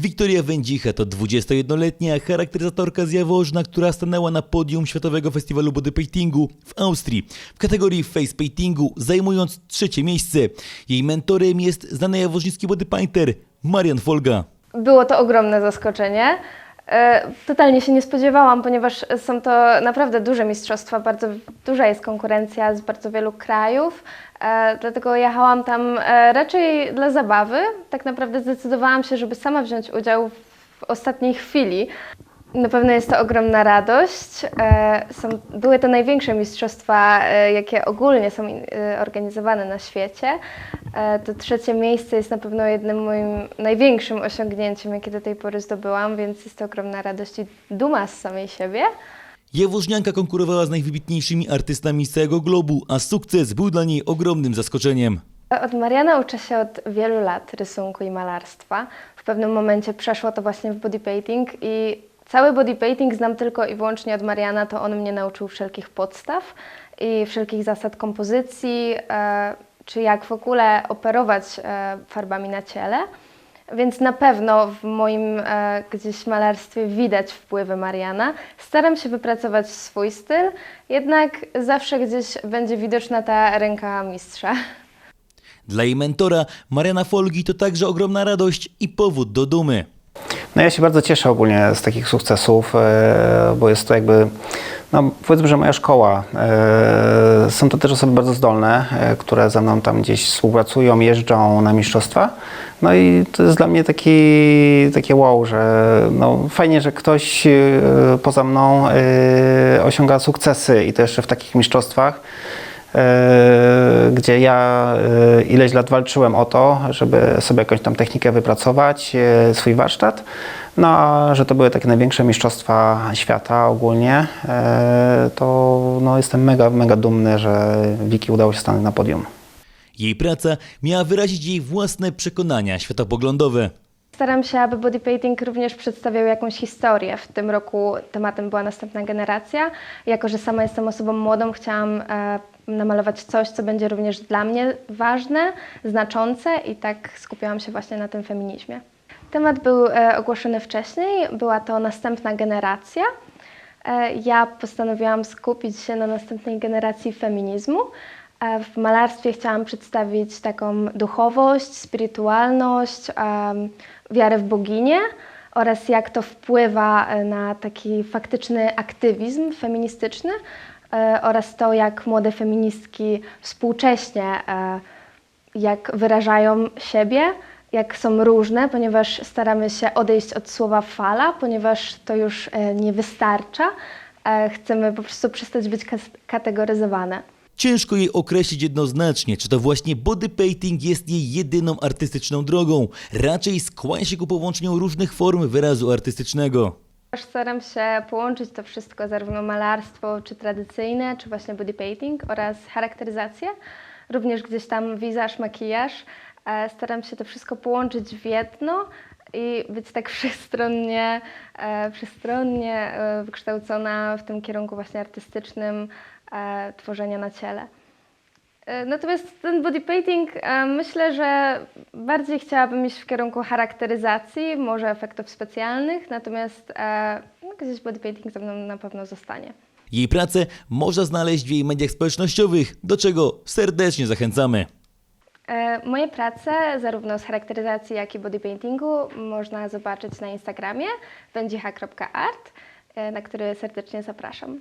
Wiktoria Wędzicha to 21-letnia charakteryzatorka z Jaworzna, która stanęła na podium Światowego Festiwalu Bodypaintingu w Austrii w kategorii face paintingu, zajmując trzecie miejsce. Jej mentorem jest znany jaworznicki bodypainter Marian Folga. Było to ogromne zaskoczenie. E, Totalnie się nie spodziewałam, ponieważ są to naprawdę duże mistrzostwa, bardzo duża jest konkurencja z bardzo wielu krajów, e, dlatego jechałam tam e, raczej dla zabawy. Tak naprawdę zdecydowałam się, żeby sama wziąć udział w ostatniej chwili. Na pewno jest to ogromna radość. E, Są, były to największe mistrzostwa, e, jakie ogólnie są e, organizowane na świecie. To trzecie miejsce jest na pewno jednym moim największym osiągnięciem, jakie do tej pory zdobyłam, więc jest to ogromna radość i duma z samej siebie. Jaworznianka konkurowała z najwybitniejszymi artystami z całego globu, a sukces był dla niej ogromnym zaskoczeniem. Od Mariana uczę się od wielu lat rysunku i malarstwa. W pewnym momencie przeszło to właśnie w body painting i cały body painting znam tylko i wyłącznie od Mariana, to on mnie nauczył wszelkich podstaw i wszelkich zasad kompozycji, e, czy jak w ogóle operować e, farbami na ciele. Więc na pewno w moim e, gdzieś malarstwie widać wpływy Mariana. Staram się wypracować swój styl, jednak zawsze gdzieś będzie widoczna ta ręka mistrza. Dla jej mentora Mariana Folgi to także ogromna radość i powód do dumy. No ja się bardzo cieszę ogólnie z takich sukcesów, e, bo jest to jakby, no powiedzmy, że moja szkoła. E, Są to też osoby bardzo zdolne, e, które ze mną tam gdzieś współpracują, jeżdżą na mistrzostwa. No i to jest dla mnie taki, takie wow, że no fajnie, że ktoś poza mną osiąga sukcesy i to jeszcze w takich mistrzostwach. E, gdzie ja e, ileś lat walczyłem o to, żeby sobie jakąś tam technikę wypracować, e, swój warsztat. No że to były takie największe mistrzostwa świata ogólnie, to no, jestem mega, mega dumny, że Wiki udało się stanąć na podium. Jej praca miała wyrazić jej własne przekonania światopoglądowe. Staram się, aby body painting również przedstawiał jakąś historię. W tym roku tematem była następna generacja. Jako, że sama jestem osobą młodą, chciałam e, namalować coś, co będzie również dla mnie ważne, znaczące i tak skupiałam się właśnie na tym feminizmie. Temat był e, ogłoszony wcześniej, była to następna generacja. E, Ja postanowiłam skupić się na następnej generacji feminizmu. W malarstwie chciałam przedstawić taką duchowość, spirytualność, em, wiarę w boginię oraz jak to wpływa e, na taki faktyczny aktywizm feministyczny e, oraz to, jak młode feministki współcześnie e, jak wyrażają siebie, jak są różne, ponieważ staramy się odejść od słowa fala, ponieważ to już nie wystarcza. Chcemy po prostu przestać być kategoryzowane. Ciężko jej określić jednoznacznie, czy to właśnie body painting jest jej jedyną artystyczną drogą. Raczej skłania się ku połączeniu różnych form wyrazu artystycznego. Staram się połączyć to wszystko, zarówno malarstwo, czy tradycyjne, czy właśnie body painting oraz charakteryzację, również gdzieś tam wizaż, makijaż. E, Staram się to wszystko połączyć w jedno i być tak wszechstronnie, e, wszechstronnie e, wykształcona w tym kierunku właśnie artystycznym e, tworzenia na ciele. E, Natomiast ten body painting e, myślę, że bardziej chciałabym iść w kierunku charakteryzacji, może efektów specjalnych, natomiast e, no, gdzieś body painting ze mną na pewno zostanie. Jej pracę można znaleźć w jej mediach społecznościowych, do czego serdecznie zachęcamy. E, Moje prace, zarówno z charakteryzacji, jak i body paintingu, można zobaczyć na Instagramie wędzicha.art, e, na który serdecznie zapraszam.